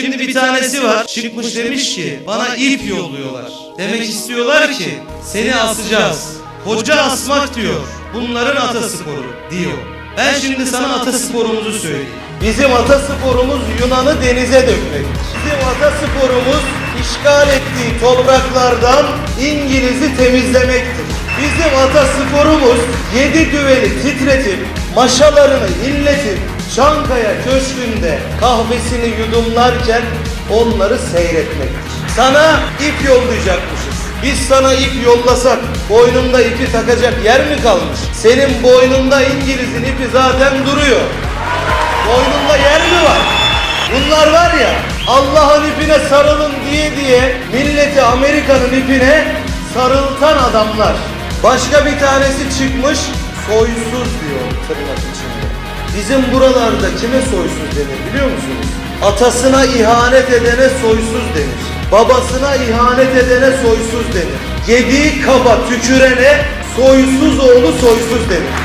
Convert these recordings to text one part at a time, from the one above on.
Şimdi bir tanesi var çıkmış demiş ki bana ip yolluyorlar. Demek istiyorlar ki seni asacağız. Hoca asmak diyor. Bunların atasporu diyor. Ben şimdi sana atasporumuzu söyleyeyim. Bizim atasporumuz Yunan'ı denize dökmek. Bizim atasporumuz işgal ettiği topraklardan İngiliz'i temizlemektir. Bizim atasporumuz yedi düveli titretip maşalarını inletip Çankaya Köşkü'nde kahvesini yudumlarken onları seyretmektir. Sana ip yollayacakmışız. Biz sana ip yollasak boynunda ipi takacak yer mi kalmış? Senin boynunda İngiliz'in ipi zaten duruyor. Boynunda yer mi var? Bunlar var ya Allah'ın ipine sarılın diye diye milleti Amerika'nın ipine sarıltan adamlar. Başka bir tanesi çıkmış soysuz diyor tırnak içinde. Bizim buralarda kime soysuz denir biliyor musunuz? Atasına ihanet edene soysuz denir. Babasına ihanet edene soysuz denir. Yediği kaba tükürene soysuz oğlu soysuz denir.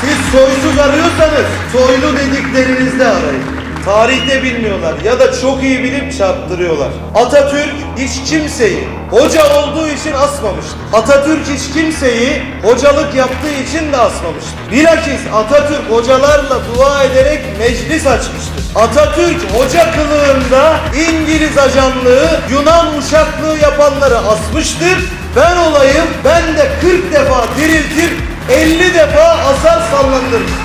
Siz soysuz arıyorsanız soylu dediklerinizde arayın. Tarihte bilmiyorlar ya da çok iyi bilip çarptırıyorlar. Atatürk hiç kimseyi hoca olduğu için asmamıştır. Atatürk hiç kimseyi hocalık yaptığı için de asmamıştır. Bilakis Atatürk hocalarla dua ederek meclis açmıştır. Atatürk hoca kılığında İngiliz ajanlığı, Yunan uşaklığı yapanları asmıştır. Ben olayım ben de 40 defa diriltir 50 defa asar sallandırır.